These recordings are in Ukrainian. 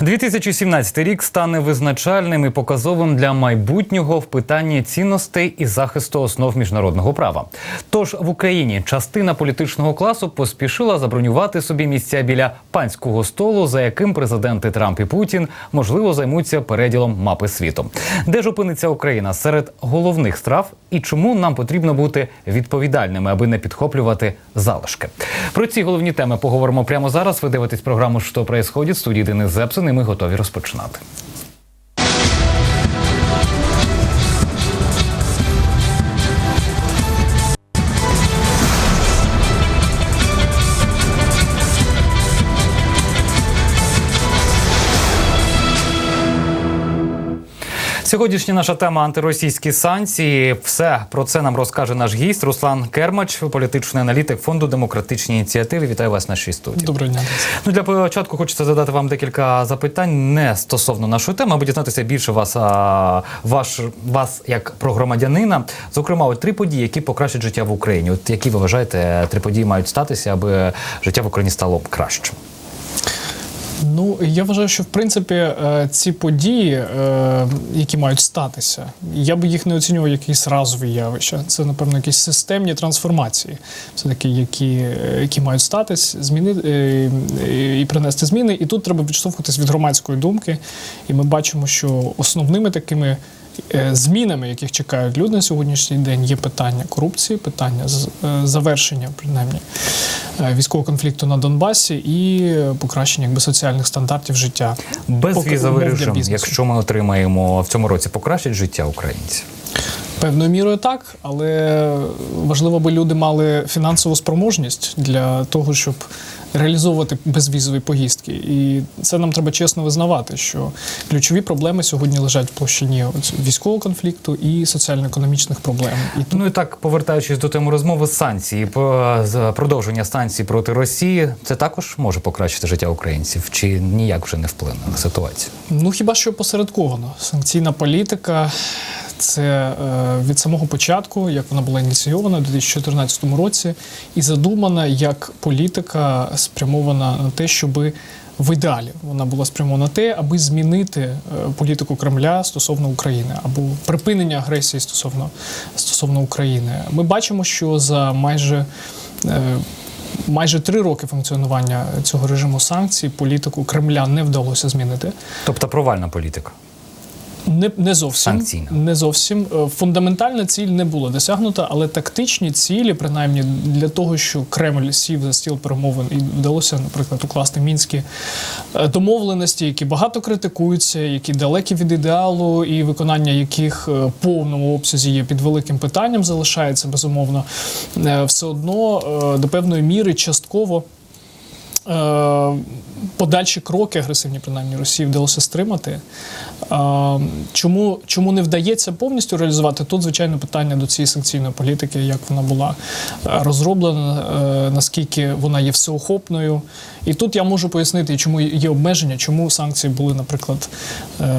2017 рік стане визначальним і показовим для майбутнього в питанні цінностей і захисту основ міжнародного права. Тож в Україні частина політичного класу поспішила забронювати собі місця біля панського столу, за яким президенти Трамп і Путін можливо займуться переділом мапи світу. Де ж опиниться Україна серед головних страв і чому нам потрібно бути відповідальними, аби не підхоплювати залишки? Про ці головні теми поговоримо прямо зараз. Ви дивитесь програму «Що происходит» студії Денис Зепсин, і ми готові розпочинати. Сьогоднішня наша тема антиросійські санкції. Все про це нам розкаже наш гість Руслан Кермач, політичний аналітик фонду демократичні ініціативи. Вітаю вас в нашій студії. Доброго дня. Ну для початку хочеться задати вам декілька запитань не стосовно нашої теми, аби дізнатися більше вас, а, ваш вас як про громадянина. Зокрема, от три події, які покращать життя в Україні. От які ви вважаєте, три події мають статися, аби життя в Україні стало кращим? Ну я вважаю, що в принципі е, ці події, е, які мають статися, я би їх не оцінював як якісь разові явища. Це напевно якісь системні трансформації, все таки, які, е, які мають статись, зміни е, і принести зміни. І тут треба відштовхуватись від громадської думки. І ми бачимо, що основними такими. Е, Змінами, яких чекають люди на сьогоднішній день, є питання корупції, питання е, завершення принаймні е, військового конфлікту на Донбасі і покращення якби соціальних стандартів життя. Безвізовий режим, якщо ми отримаємо в цьому році, покращить життя українців. Певною мірою так, але важливо, аби люди мали фінансову спроможність для того, щоб реалізовувати безвізові поїздки. І це нам треба чесно визнавати, що ключові проблеми сьогодні лежать в площині військового конфлікту і соціально-економічних проблем. І тут Ну і так, повертаючись до теми розмови санкції, по- продовження санкцій проти Росії, це також може покращити життя українців, чи ніяк вже не вплине на ситуацію? Ну хіба що посередковано. Санкційна політика це е, від самого початку, як вона була ініційована у 2014 році, і задумана як політика спрямована на те, щоби. В ідеалі вона була спрямована на те, аби змінити е, політику Кремля стосовно України або припинення агресії стосовно, стосовно України. Ми бачимо, що за майже е, майже три роки функціонування цього режиму санкцій політику Кремля не вдалося змінити. Тобто провальна політика. Не, не зовсім Санкційна. не зовсім Е, фундаментальна ціль не була досягнута, але тактичні цілі, принаймні для того, що Кремль сів за стіл перемовин і вдалося, наприклад, укласти мінські е, домовленості, які багато критикуються, які далекі від ідеалу, і виконання яких е, в повному обсязі є під великим питанням, залишається безумовно, все одно до певної міри частково. Е, Подальші кроки агресивні, принаймні Росії вдалося стримати. Е, Чому, чому не вдається повністю реалізувати? Тут, звичайно, питання до цієї санкційної політики, як вона була е, розроблена, наскільки вона є всеохопною. І тут я можу пояснити, чому є обмеження, чому санкції були, наприклад,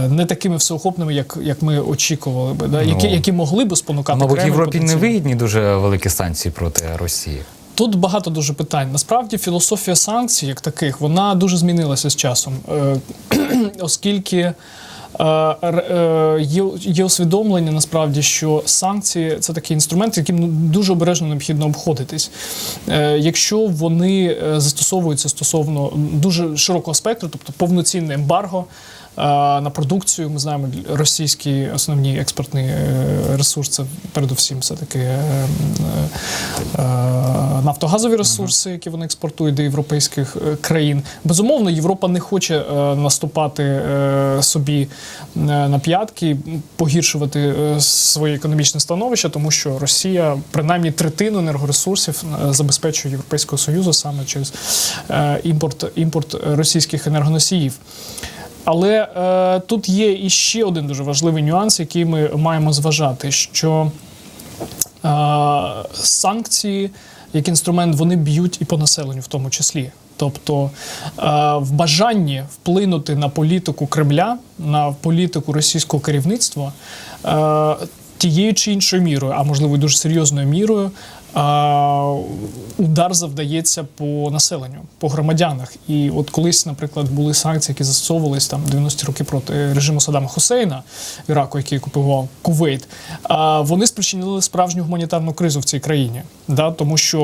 не такими всеохопними, як, як ми очікували би, да? які, Ну, які могли би спонукати Мабуть, Європі не вигідні дуже великі санкції проти Росії. Тут багато дуже питань. Насправді філософія санкцій, як таких, вона дуже змінилася з часом, Е, оскільки е, е, є, усвідомлення насправді, що санкції це такий інструмент, яким ну, дуже обережно необхідно обходитись. Якщо вони застосовуються стосовно дуже широкого спектру, тобто повноцінне ембарго. На продукцію ми знаємо російський основний експортний е, ресурс це передусім все таки е, е, нафтогазові ресурси, які вони експортують до європейських країн. Безумовно, Європа не хоче наступати собі на п'ятки, погіршувати своє економічне становище, тому що Росія принаймні третину енергоресурсів забезпечує Європейського союзу саме через імпорт, імпорт російських енергоносіїв. Але е, тут є іще один дуже важливий нюанс, який ми маємо зважати, що е, санкції як інструмент вони б'ють і по населенню, в тому числі. Тобто е, в бажанні вплинути на політику Кремля, на політику російського керівництва. Е, Тією чи іншою мірою, а можливо дуже серйозною мірою, удар завдається по населенню, по громадянах. І от колись, наприклад, були санкції, які застосовувались там 90-ті роки проти режиму Саддама Хусейна в Іраку, який окупував Кувейт. А вони спричинили справжню гуманітарну кризу в цій країні, да, тому що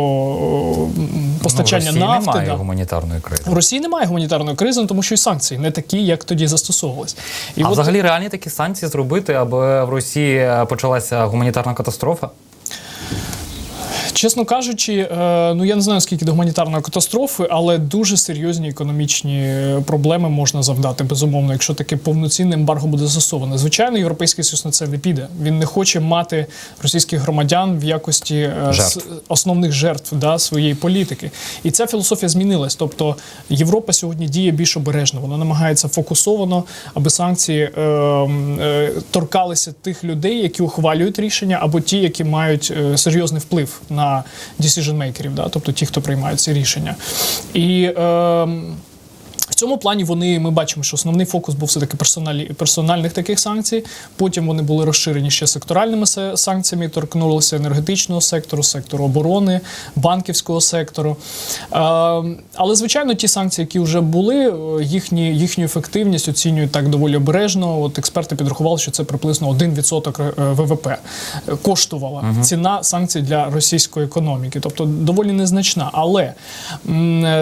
постачання ну, нафти немає да, гуманітарної кризи. в Росії немає гуманітарної кризи, тому що і санкції не такі, як тоді застосовувались. І а от- взагалі реальні такі санкції зробити, аби в Росії почалася гуманітарна катастрофа? Чесно кажучи, е, ну я не знаю скільки до гуманітарної катастрофи, але дуже серйозні економічні е, проблеми можна завдати, безумовно, якщо таке повноцінне ембарго буде застосоване. Звичайно, європейський союз на це не піде. Він не хоче мати російських громадян в якості е, Жертв. основних жертв да, своєї політики. І ця філософія змінилась. Тобто Європа сьогодні діє більш обережно. Вона намагається фокусовано, аби санкції е, е, торкалися тих людей, які ухвалюють рішення, або ті, які мають серйозний вплив на decision-makers, да, тобто ті, хто приймають ці рішення. І е, цьому плані вони ми бачимо, що основний фокус був все таки персоналі, персональних таких санкцій. Потім вони були розширені ще секторальними санкціями, торкнулися енергетичного сектору, сектору оборони, банківського сектору. Е, але звичайно, ті санкції, які вже були, е, їхні, їхню ефективність оцінюють так доволі обережно. От експерти підрахували, що це приблизно 1% е, ВВП коштувала ціна санкцій для російської економіки, тобто доволі незначна. Але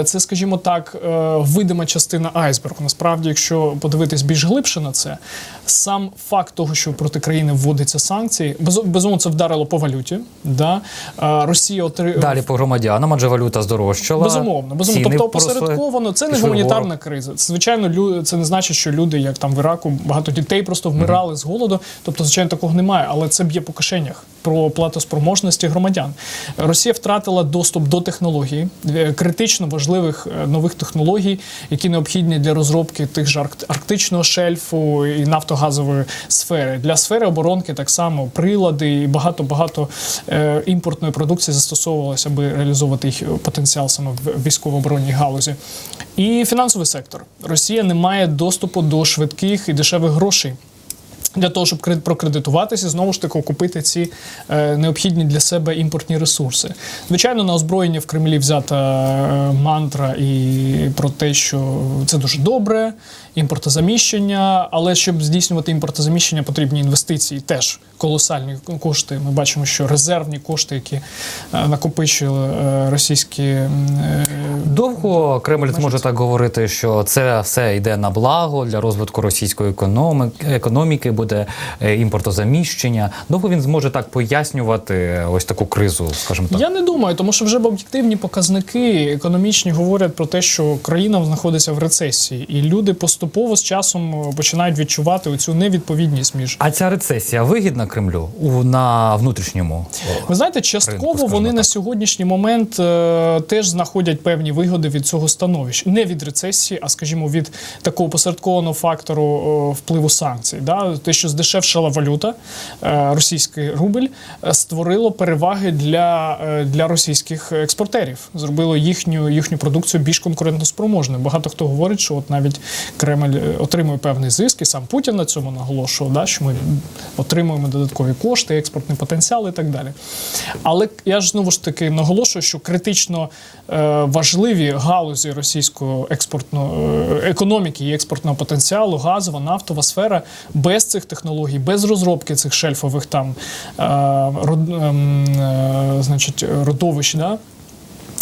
це, скажімо так, видима частина айсбергу. Насправді, якщо подивитись більш глибше на це, сам факт того, що проти країни вводяться санкції, без- безумовно, це вдарило по валюті. Да? Росія отри... Далі по громадянам, адже валюта здорожчала. Безумовно, безумовно. Тобто, поросли, посередковано це не гуманітарна криза. Звичайно, лю... це не значить, що люди, як там в Іраку, багато дітей просто вмирали з голоду. Тобто, звичайно, такого немає, але це б'є по кишенях про платоспроможності громадян. Росія втратила доступ до технологій, е, критично важливих е, нових технологій, які необхідні для розробки тих ж арктичного шельфу і нафтогазової сфери. Для сфери оборонки так само прилади і багато багато е, імпортної продукції застосовувалося, аби реалізовувати їх потенціал саме в військово-оборонній галузі. І фінансовий сектор. Росія не має доступу до швидких і дешевих грошей. Для того, щоб кред- прокредитуватися, знову ж таки купити ці е, необхідні для себе імпортні ресурси. Звичайно, на озброєння в Кремлі взята е, мантра і про те, що це дуже добре, імпортозаміщення, але щоб здійснювати імпортозаміщення, потрібні інвестиції теж колосальні кошти. Ми бачимо, що резервні кошти, які е, накопичили е, російські е, Довго Кремль зможе так говорити, що це все йде на благо для розвитку російської економіки, економіки, буде е, імпортозаміщення. Довго він зможе так пояснювати ось таку кризу, скажімо так. Я не думаю, тому що вже об'єктивні показники економічні говорять про те, що країна знаходиться в рецесії, і люди поступово з часом е, починають відчувати оцю невідповідність між. А ця рецесія вигідна Кремлю у на внутрішньому? Ви знаєте, частково скажімо вони так. на сьогоднішній момент е, теж знаходять певні вигоди від цього становища. Не від рецесії, а скажімо, від такого посередкованого фактору е, впливу санкцій. Да? Те, що здешевшала валюта, е, російський рубль, е, створило переваги для, е, для російських експортерів, зробило їхню, їхню продукцію більш конкурентоспроможною. Багато хто говорить, що от навіть Кремль отримує певний зиск, і сам Путін на цьому наголошував, да, що ми отримуємо додаткові кошти, експортний потенціал і так далі. Але я ж знову ж таки наголошую, що критично важливі галузі російського експортного е, економіки і експортного потенціалу, газова, нафтова сфера без цих технологій, без розробки цих шельфових там е, род, ем, е, значить, родовищ. Да?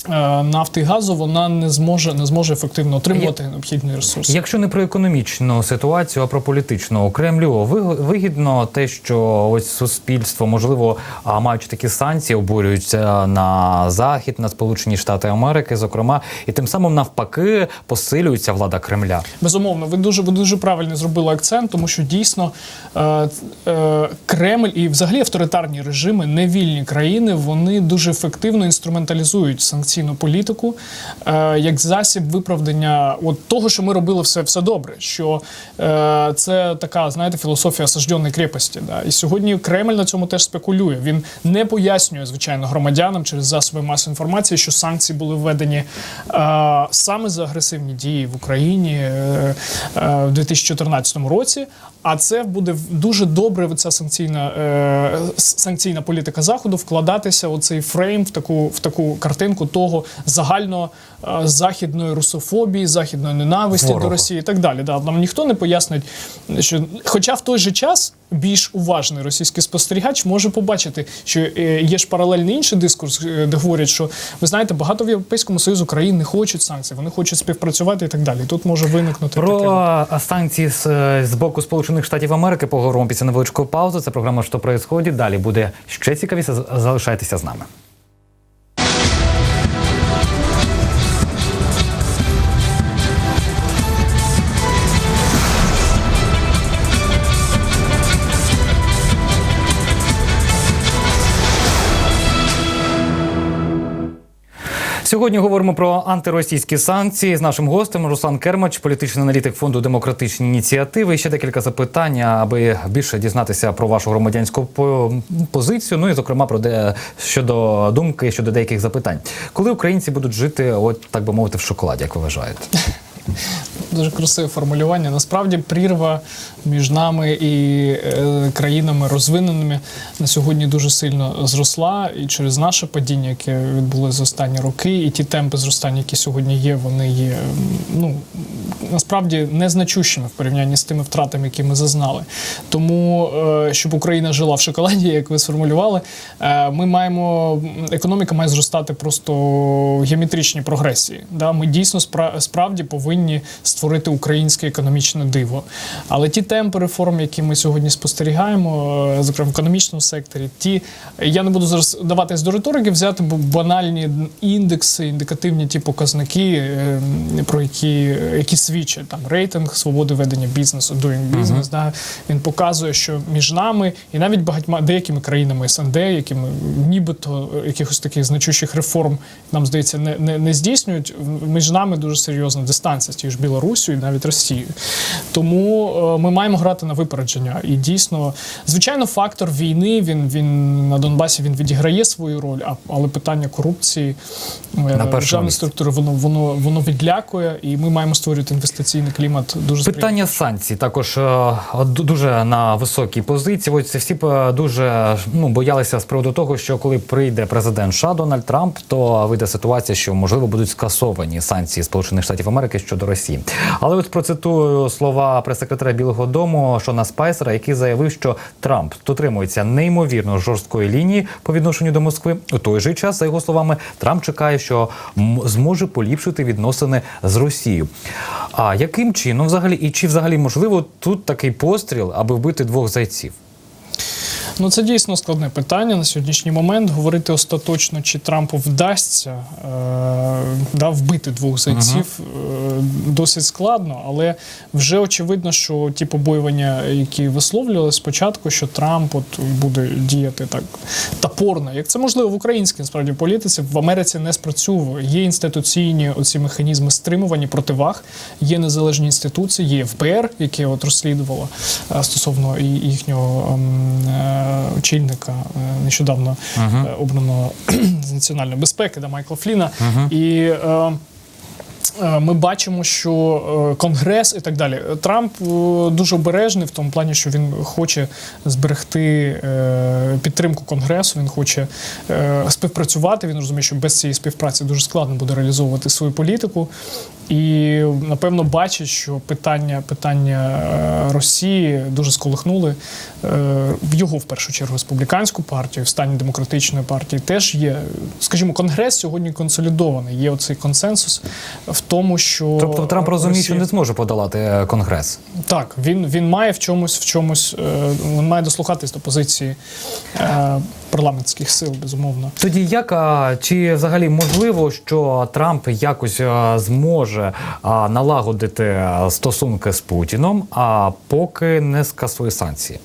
Е, Нафти і газу вона не зможе не зможе ефективно отримувати необхідні ресурси. Якщо не про економічну ситуацію, а про політичну Кремлю ви- вигідно те, що ось суспільство, можливо, маючи такі санкції, обурюються на захід, на Сполучені Штати Америки, зокрема, і тим самим навпаки посилюється влада Кремля. Безумовно, ви дуже ви дуже правильно зробили акцент, тому що дійсно е, е, Кремль і взагалі авторитарні режими, невільні країни, вони дуже ефективно інструменталізують санкційні санкційну політику е, як засіб виправдання от того, що ми робили все, все добре. Що е, це така, знаєте, філософія осажденої крепості. Да? І сьогодні Кремль на цьому теж спекулює. Він не пояснює, звичайно, громадянам через засоби масової інформації, що санкції були введені е, саме за агресивні дії в Україні в 2014 році. А це буде дуже добре ця санкційна, е, санкційна політика заходу вкладатися у цей фрейм в таку в таку картинку того загально е, західної русофобії, західної ненависті Ворога. до Росії і так далі. Да, нам ніхто не пояснить, що хоча в той же час більш уважний російський спостерігач може побачити, що е, є ж паралельний інший дискурс, е, де говорять, що ви знаєте, багато в Європейському Союзу країн не хочуть санкцій, вони хочуть співпрацювати і так далі. Тут може виникнути. Про а, санкції з, е, з боку Сполучених Штатів Америки поговоримо після невеличкої паузи. Це програма «Що происходит?». Далі буде ще цікавіше. Залишайтеся з нами. Сьогодні говоримо про антиросійські санкції з нашим гостем Руслан Кермач, політичний аналітик фонду демократичні ініціативи. Ще декілька запитань, аби більше дізнатися про вашу громадянську по- позицію. Ну і зокрема про де щодо думки щодо деяких запитань. Коли українці будуть жити, от так би мовити, в шоколаді, як ви вважаєте? Дуже красиве формулювання. Насправді прірва між нами і е, країнами розвиненими на сьогодні дуже сильно зросла, і через наше падіння, яке відбулося за останні роки, і ті темпи зростання, які сьогодні є, вони є ну насправді незначущими в порівнянні з тими втратами, які ми зазнали. Тому, е, щоб Україна жила в шоколаді, як ви сформулювали, е, ми маємо економіка має зростати просто в геометричній прогресії. Да? Ми дійсно справді повинні створити українське економічне диво. Але ті темпи реформ, які ми сьогодні спостерігаємо, е, зокрема в економічному секторі, ті я не буду зараз даватись до риторики, взяти банальні індекси, індикативні ті показники, е, про які, які свідчать там рейтинг свободи ведення бізнесу, doing business. Да, він показує, що між нами і навіть багатьма деякими країнами СНД, якими нібито якихось таких значущих реформ нам здається не, не, не здійснюють. Між нами дуже серйозна дистанція з тією ж Білорусію і навіть Росією. Тому е, ми маємо грати на випередження. І дійсно, звичайно, фактор війни він, він на Донбасі він відіграє свою роль, а але питання корупції е, державної місці. структури воно воно воно відлякує, і ми маємо створювати інвестиційний клімат дуже Питання санкцій також е, дуже на високій позиції. Ось всі дуже ну боялися з приводу того, що коли прийде президент США Дональд Трамп, то вийде ситуація, що можливо будуть скасовані санкції Сполучених Штатів Америки щодо Росії. Але ось процитую слова прес-секретаря Білого Дому Шона Спайсера, який заявив, що Трамп дотримується неймовірно жорсткої лінії по відношенню до Москви. У той же час, за його словами, Трамп чекає, що зможе поліпшити відносини з Росією. А яким чином взагалі і чи взагалі можливо тут такий постріл, аби вбити двох зайців? Ну, це дійсно складне питання на сьогоднішній момент. Говорити остаточно, чи Трампу вдасться е, да, вбити двох зайців, е, досить складно, але вже очевидно, що ті побоювання, які висловлювали спочатку, що Трамп от буде діяти так топорно, як це можливо в українській насправді політиці, в Америці не спрацьовує. Є інституційні оці механізми стримування противаг, є незалежні інституції, є ФБР, яке от розслідувало е, стосовно їхнього ем, е, очільника е, нещодавно е, обраного з національної безпеки, да, Майкла Фліна. І е, Е, Ми бачимо, що е, Конгрес і так далі. Трамп е, дуже обережний в тому плані, що він хоче зберегти е, підтримку Конгресу. Він хоче е, співпрацювати. Він розуміє, що без цієї співпраці дуже складно буде реалізовувати свою політику. І напевно бачить, що питання питання е, Росії дуже сколихнули е, в його в першу чергу республіканську партію, в стані демократичної партії теж є. Скажімо, конгрес сьогодні консолідований. Є оцей консенсус в тому, що Тобто Трамп розуміє, що не зможе подолати е, конгрес. так, він, він має в чомусь, в чомусь, він має дослухатись до позиції парламентських сил, безумовно. Тоді як а, чи взагалі можливо, що Трамп якось а, зможе а, налагодити стосунки з Путіном, а поки не скасує санкції?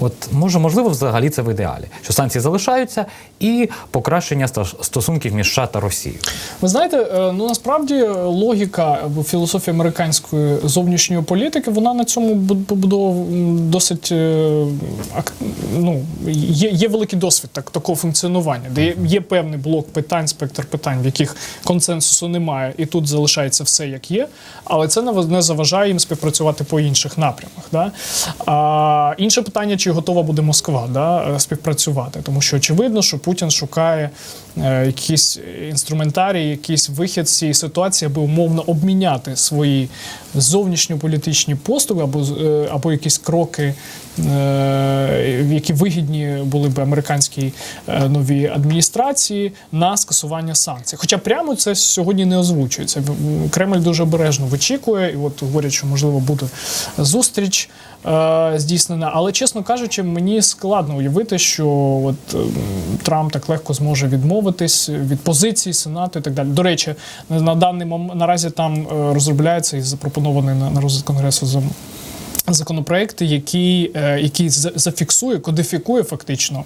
От може, можливо, взагалі це в ідеалі, що санкції залишаються і покращення стосунків між США та Росією. Ви знаєте, е, ну насправді логіка або філософія американської зовнішньої політики, вона на цьому бу- побудована м, досить е, ну, є, є великий досвід так, такого функціонування, де є, певний блок питань, спектр питань, в яких консенсусу немає, і тут залишається все як є, але це не заважає їм співпрацювати по інших напрямах. Да? А, інше питання, чи готова буде Москва да, е, співпрацювати, тому що очевидно, що Путін шукає е, якісь інструментарії, якийсь вихід з цієї ситуації, аби умовно обміняти свої зовнішньополітичні поступи або, е, або якісь кроки, які вигідні були б американській новій адміністрації на скасування санкцій. Хоча прямо це сьогодні не озвучується. Кремль дуже обережно вичікує, і от говорять, що можливо буде зустріч здійснена. Але чесно кажучи, мені складно уявити, що от ем, Трамп так легко зможе відмовитись від позиції Сенату і так далі. До речі, на даний момент наразі там е, розробляється і запропонований на розгляд конгресу за законопроекти, які, е, зафіксує, кодифікує фактично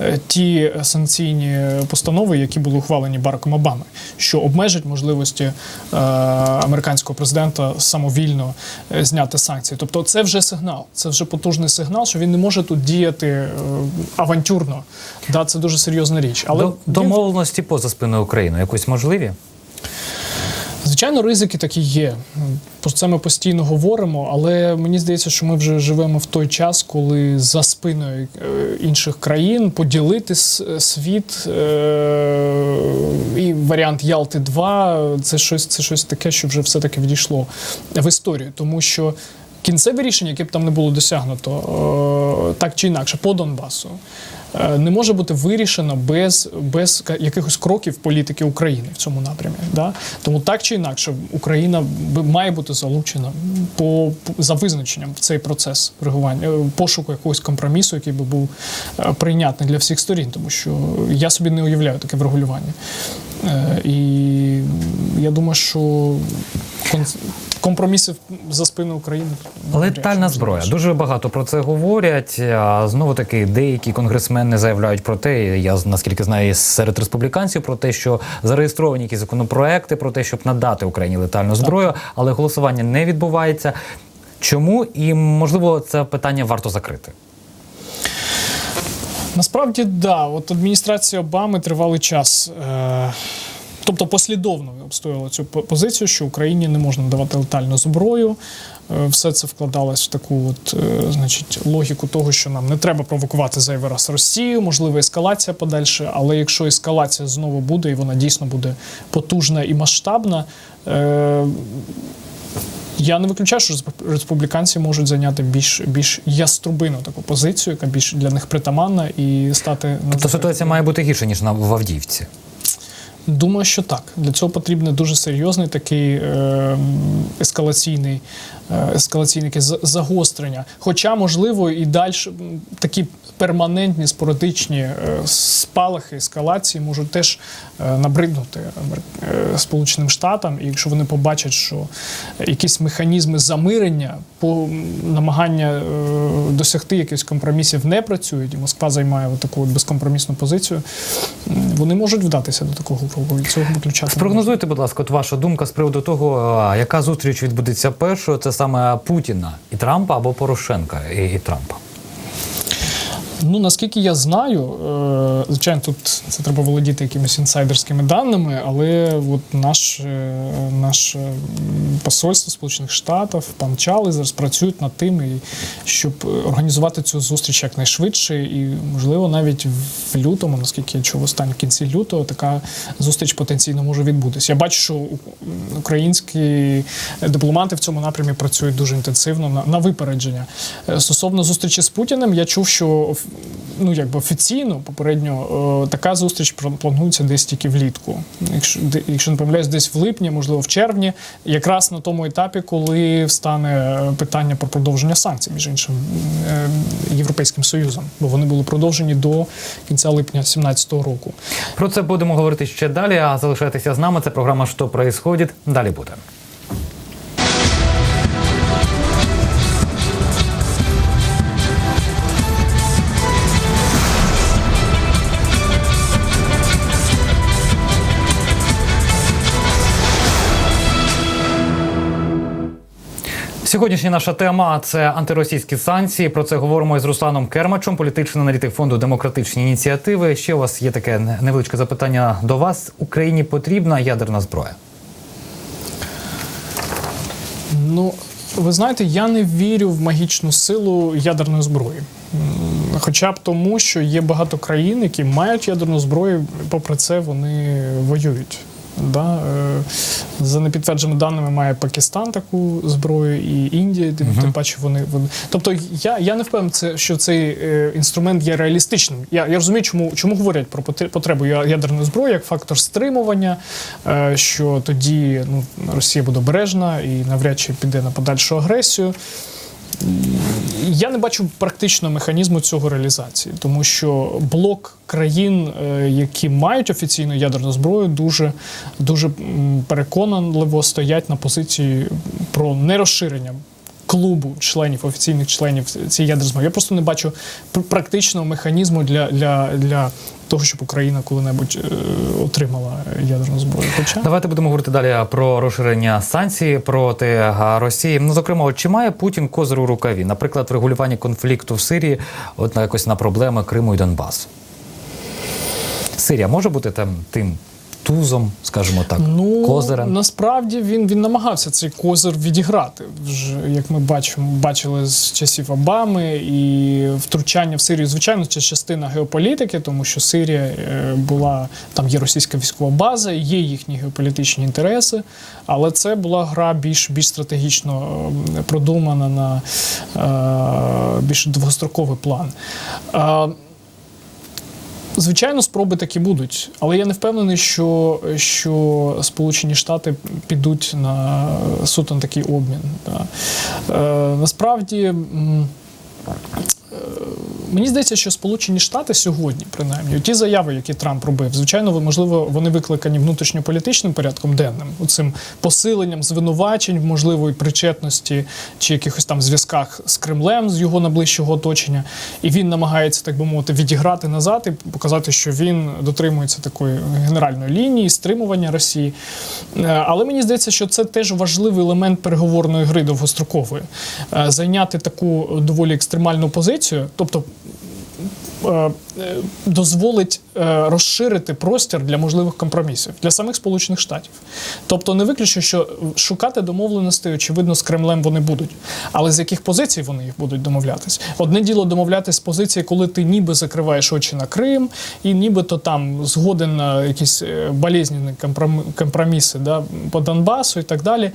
е, ті санкційні постанови, які були ухвалені Бараком Обами, що обмежать можливості е, американського президента самовільно зняти санкції. Тобто, це вже сигнал, це вже потужний сигнал, що він не може тут діяти авантюрно. Да, це дуже серйозна річ. Але До- він- Домовленості поза спиною України якось можливі? Звичайно, ризики такі є. Про це ми постійно говоримо, але мені здається, що ми вже живемо в той час, коли за спиною е, інших країн поділити світ е, і варіант Ялти 2 це щось, це щось таке, що вже все-таки відійшло в історію, тому що. Кінцеве рішення, яке б там не було досягнуто, е, так чи інакше, по Донбасу, не може бути вирішено без, без якихось кроків політики України в цьому напрямі. Да? Тому так чи інакше, Україна має бути залучена по, за визначенням в цей процес реагування, е, пошуку якогось компромісу, який би був е, прийнятний для всіх сторін, тому що я собі не уявляю таке врегулювання. Е, І я думаю, що компромісів за спиною України Летальна зброя. Дуже багато про це говорять. А знову таки, деякі конгресмени заявляють про те, я наскільки знаю, серед республіканців про те, що зареєстровані якісь законопроекти про те, щоб надати Україні летальну зброю, але голосування не відбувається. Чому і можливо це питання варто закрити? Насправді, да. От адміністрація Обами тривалий час. Е- Тобто послідовно обстояла цю позицію, що Україні не можна давати летальну зброю. Е, Все це вкладалось в таку от, е, значить, логіку того, що нам не треба провокувати зайвий раз Росію, можливо, ескалація подальше. Але якщо ескалація знову буде, і вона дійсно буде потужна і масштабна, е, я не виключаю, що респу- республіканці можуть зайняти більш більш яструбину таку позицію, яка більш для них притаманна, і стати Тобто ситуація має бути гірша ніж на в Авдіївці. Думаю, що так. Для цього потрібен дуже серйозний такий е, ескалаційний, е, ескалаційне загострення. Хоча, можливо, і далі такі перманентні спорадичні е, спалахи ескалації можуть теж набриднути Сполученим Штатам, і якщо вони побачать, що якісь механізми замирення по намагання досягти якихось компромісів не працюють, і Москва займає таку безкомпромісну позицію, вони можуть вдатися до такого кругу. Цього виключати. Спрогнозуйте, будь ласка, от ваша думка з приводу того, яка зустріч відбудеться першою, це саме Путіна і Трампа або Порошенка і, і Трампа. Ну наскільки я знаю, е, звичайно, тут це треба володіти якимись інсайдерськими даними, але от наш, е, наше посольство Сполучених Штатів, пан Чали зараз працюють над тим, щоб е, організувати цю зустріч якнайшвидше, і можливо навіть в лютому, наскільки я чув останній в кінці лютого, така зустріч потенційно може відбутися. Я бачу, що українські дипломати в цьому напрямі працюють дуже інтенсивно на, на випередження. Е, Стосовно зустрічі з Путіним, я чув, що ну якби офіційно попередньо е, така зустріч планується десь тільки влітку. Якщо якщо не помиляюсь, десь в липні, можливо, в червні, якраз на тому етапі, коли встане е, питання про продовження санкцій, між іншим е, Європейським Союзом, бо вони були продовжені до кінця липня 2017 року. Про це будемо говорити ще далі. А залишайтеся з нами. Це програма «Що происходит?» Далі буде. Сьогоднішня наша тема це антиросійські санкції. Про це говоримо із Русланом Кермачем, політичний аналітик фонду демократичні ініціативи. Ще у вас є таке невеличке запитання до вас. Україні потрібна ядерна зброя. Ну, ви знаєте, я не вірю в магічну силу ядерної зброї. Хоча б тому, що є багато країн, які мають ядерну зброю, попри це вони воюють. Да? е, За непідтвердженими даними має Пакистан таку зброю і Індія, тим, тим паче вони, вони. Тобто я, я не впевнений, що цей е, інструмент є реалістичним. Я, я розумію, чому, чому говорять про потре- потребу ядерної зброї як фактор стримування, е, що тоді ну, Росія буде обережна і навряд чи піде на подальшу агресію. Я не бачу практичного механізму цього реалізації, тому що блок країн, е, які мають офіційну ядерну зброю, дуже дуже переконливо стоять на позиції про нерозширення клубу членів офіційних членів цієї ядерної зброї. Я просто не бачу пр- практичного механізму для, для, для того, щоб Україна коли-небудь е, отримала ядерну зброю. Хоча Давайте будемо говорити далі про розширення санкцій проти Росії. Ну, зокрема, чи має Путін козир у рукаві? Наприклад, врегулювання конфлікту в Сирії, от на якось на проблеми Криму і Донбасу. Сирія може бути там тим тузом, скажімо так, Ну козирем. насправді він, він намагався цей козир відіграти. Вже як ми бачимо, бачили з часів Обами і втручання в Сирію. Звичайно, це частина геополітики, тому що Сирія е, була там є російська військова база, є їхні геополітичні інтереси, але це була гра більш більш стратегічно е, продумана на е, більш довгостроковий план. Е, Звичайно, спроби такі будуть, але я не впевнений, що, що Сполучені Штати підуть на суто на такий обмін. Да. Е, насправді. Е, Мені здається, що Сполучені Штати сьогодні, принаймні, ті заяви, які Трамп робив, звичайно, ви- можливо, вони викликані внутрішньополітичним порядком денним, цим посиленням звинувачень, можливої причетності чи якихось там зв'язках з Кремлем, з його найближчого оточення. І він намагається, так би мовити, відіграти назад і показати, що він дотримується такої генеральної лінії, стримування Росії. Е, Але мені здається, що це теж важливий елемент переговорної гри довгострокової. Е, Зайняти таку доволі екстремальну позицію, тобто е, е, дозволить е, розширити простір для можливих компромісів для самих Сполучених Штатів. Тобто не виключно, що шукати домовленостей, очевидно, з Кремлем вони будуть. Але з яких позицій вони їх будуть домовлятись? Одне діло домовлятись з позиції, коли ти ніби закриваєш очі на Крим, і нібито там згоден на якісь болезненні компроміси да, по Донбасу і так далі.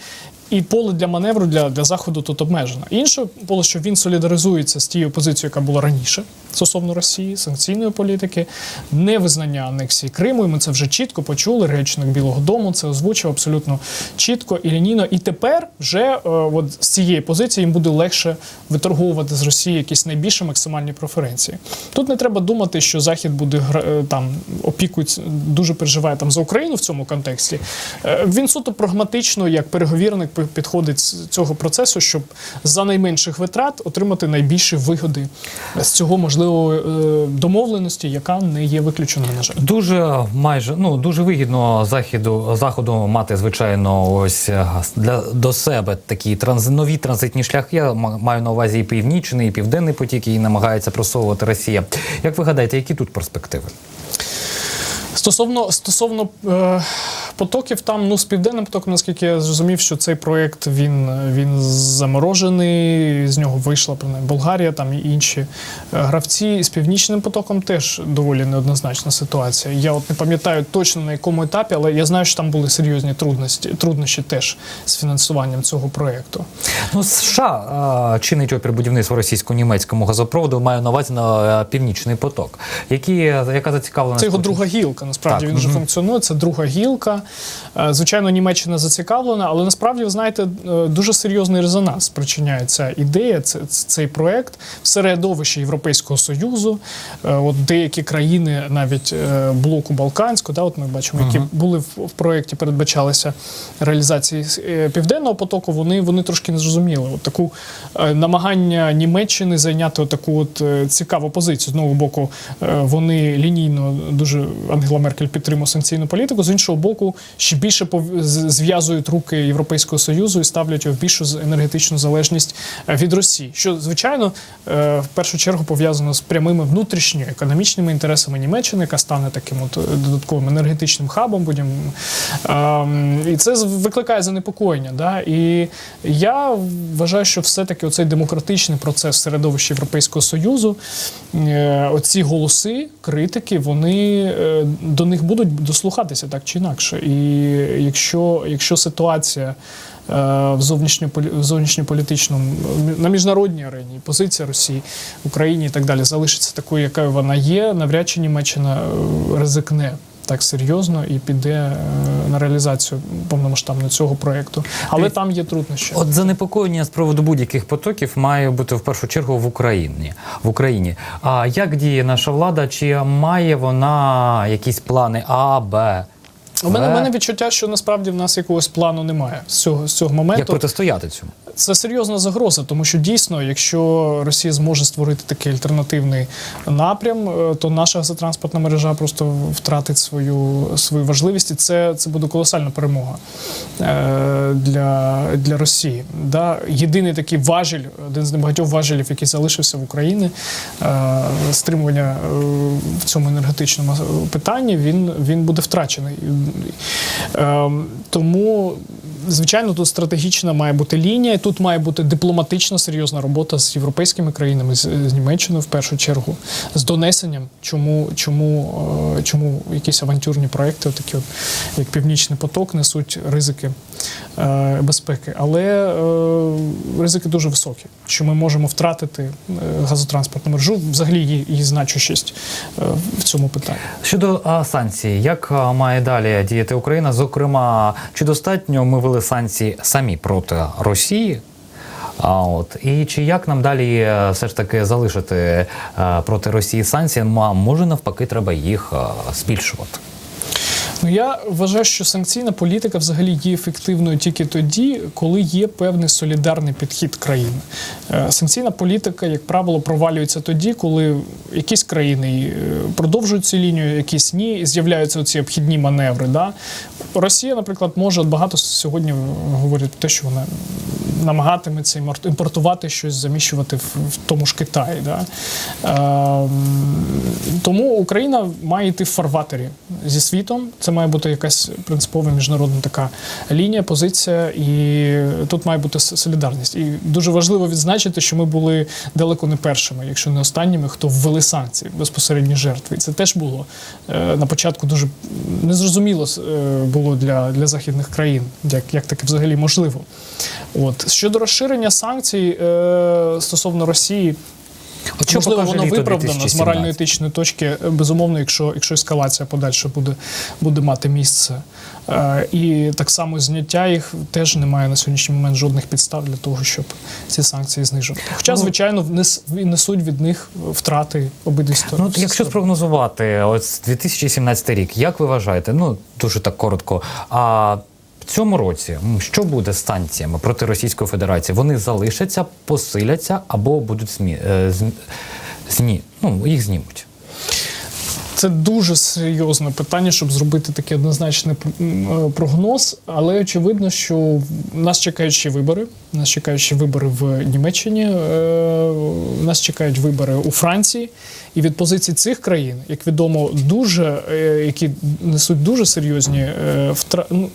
І поле для маневру для, для заходу тут обмежено. Інше поле, що він солідаризується з тією позицією, яка була раніше стосовно Росії, санкційної політики, невизнання анексії Криму. І ми це вже чітко почули. Речник Білого Дому це озвучив абсолютно чітко і лінійно. І тепер вже е, от з цієї позиції їм буде легше виторговувати з Росії якісь найбільші максимальні преференції. Тут не треба думати, що Захід буде е, там опікується, дуже переживає там за Україну в цьому контексті. Е, Він суто прагматично, як переговірник, підходить з цього процесу, щоб за найменших витрат отримати найбільші вигоди з цього можливо е, домовленості, яка не є виключеною на жаль. Дуже майже ну дуже вигідно заходу заходу мати звичайно ось е, для до себе такі транз, нові транзитні шляхи. Я маю на увазі і північний, і південний потік, і намагається просовувати Росія. Як ви гадаєте, які тут перспективи? Стосовно стосовно е, потоків, там ну з південним потоком, наскільки я зрозумів, що цей проєкт він, він заморожений, з нього вийшла принаймні Болгарія, там і інші е, гравці. З північним потоком теж доволі неоднозначна ситуація. Я от не пам'ятаю точно на якому етапі, але я знаю, що там були серйозні трудності, труднощі теж з фінансуванням цього проєкту. Ну, США а, чинить опір будівництва російсько-німецькому газопроводу. Маю на увазі на е, північний поток. Які яка зацікавлена Це його друга гілка. Насправді Так, він вже мгм. функціонує. Це друга гілка. Е, Звичайно, Німеччина зацікавлена, але насправді, ви знаєте, е, дуже серйозний резонанс спричиняє ця ідея, цей проект в середовищі Європейського Союзу. Е, От деякі країни, навіть блоку Балканського, да, от ми бачимо, які були в, проєкті, передбачалися реалізації південного потоку. Вони, вони трошки не зрозуміли. От таку намагання Німеччини зайняти таку от цікаву позицію. З одного боку, вони лінійно дуже Ангела Меркель підтримує санкційну політику. З іншого боку, ще більше зв'язують руки Європейського союзу і ставлять його в більшу енергетичну залежність е, від Росії, що звичайно е, в першу чергу пов'язано з прямими внутрішньоекономічними інтересами Німеччини, яка стане таким от е, додатковим енергетичним хабом. Будемо ем, і це викликає занепокоєння. Да? І я вважаю, що все-таки оцей демократичний процес в середовищі Європейського союзу, оці голоси, критики, вони до них будуть дослухатися так чи інакше. І якщо, якщо ситуація е, в зовнішньополітичному на міжнародній арені, позиція Росії Україні і так далі залишиться такою, якою вона є, навряд чи Німеччина е, ризикне. Так серйозно і піде е, на реалізацію повномасштабно цього проєкту. Але Ти- там є труднощі. От занепокоєння з приводу будь-яких потоків має бути в першу чергу в Україні. В Україні. А як діє наша влада? Чи має вона якісь плани А, Б? У мене, у мене відчуття, що насправді в нас якогось плану немає з цього, з цього моменту. Як протистояти цьому? Це серйозна загроза, тому що дійсно, якщо Росія зможе створити такий альтернативний напрям, е, то наша газотранспортна мережа просто втратить свою, свою важливість, і це, це буде колосальна перемога е, для, для Росії. Да? Єдиний такий важіль, один з небагатьох важелів, який залишився в Україні, е, стримування в цьому енергетичному питанні, він, він буде втрачений. Е, тому звичайно, тут стратегічна має бути лінія. Тут має бути дипломатична серйозна робота з європейськими країнами, з, з Німеччиною в першу чергу, з донесенням, чому, чому, е, чому якісь авантюрні проекти, такі от, як Північний поток, несуть ризики е, безпеки. Але е, ризики дуже високі, що ми можемо втратити е, газотранспортну мережу, взагалі її, її значущість е, в цьому питанні. Щодо а, санкцій, як а, має далі діяти Україна? Зокрема, чи достатньо ми вели санкції самі проти Росії? А от і чи як нам далі е, все ж таки залишити е, проти Росії санкції? Ма- може навпаки, треба їх е, збільшувати? Ну я вважаю, що санкційна політика взагалі є ефективною тільки тоді, коли є певний солідарний підхід країни. Е, Санкційна політика, як правило, провалюється тоді, коли якісь країни е, продовжують цю лінію, якісь ні, і з'являються ці обхідні маневри. Да? Росія, наприклад, може багато сьогодні говорять те, що вона намагатиметься імпортувати щось, заміщувати в, тому ж Китаї. Да? Ем, тому Україна має йти в фарватері зі світом. Це має бути якась принципова міжнародна така лінія, позиція, і тут має бути солідарність. І дуже важливо відзначити, що ми були далеко не першими, якщо не останніми, хто ввели санкції безпосередні жертви. І це теж було е, на початку дуже незрозуміло е, було для, для західних країн, як, як таке взагалі можливо. От щодо розширення санкцій е, стосовно Росії. От що Можливо, воно виправдано з 2017? морально-етичної точки, е, безумовно, якщо, якщо ескалація подальше буде, буде мати місце. Е, і так само зняття їх теж немає на сьогоднішній момент жодних підстав для того, щоб ці санкції знижувати. Хоча, Ну, звичайно, внес, несуть від них втрати обидві сторони. Ну, якщо спрогнозувати, ось 2017 рік, як ви вважаєте? Ну дуже так коротко. А цьому році що буде з санкціями проти Російської Федерації? Вони залишаться, посиляться або будуть змі... е, змі ну, їх знімуть. Це дуже серйозне питання, щоб зробити такий однозначний е, прогноз. Але очевидно, що нас чекають ще вибори. Нас чекають ще вибори в Німеччині, е, нас чекають вибори у Франції. І від позиції цих країн, як відомо, дуже е, які несуть дуже серйозні ну,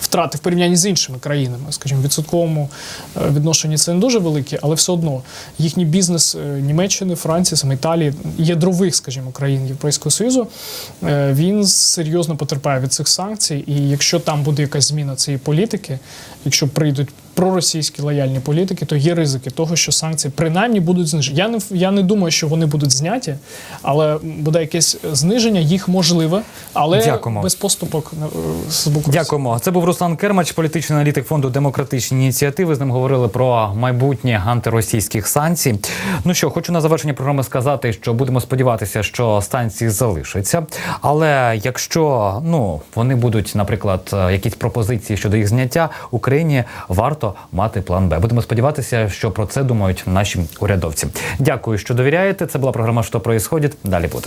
втрати в порівнянні з іншими країнами, скажімо, відсотковому відношенні це не дуже великі, але все одно їхній бізнес Німеччини, Франції, саме Італії, ядрових, скажімо, країн Європейського Союзу, е, він серйозно потерпає від цих санкцій. І якщо там буде якась зміна цієї політики, якщо прийдуть проросійські лояльні політики, то є ризики того, що санкції принаймні будуть знижені. Я не я не думаю, що вони будуть зняті, але буде якесь зниження, їх можливе, але Дякуємо. без поступок е, з боку Дякуємо. Це був Руслан Кермач, політичний аналітик фонду демократичні ініціативи. З ним говорили про майбутнє антиросійських санкцій. Ну що, хочу на завершення програми сказати, що будемо сподіватися, що санкції залишаться. Але якщо ну вони будуть, наприклад, е, якісь пропозиції щодо їх зняття, Україні варто мати план Б. Будемо сподіватися, що про це думають наші урядовці. Дякую, що довіряєте. Це була програма «Що проїсходить». Далі буде.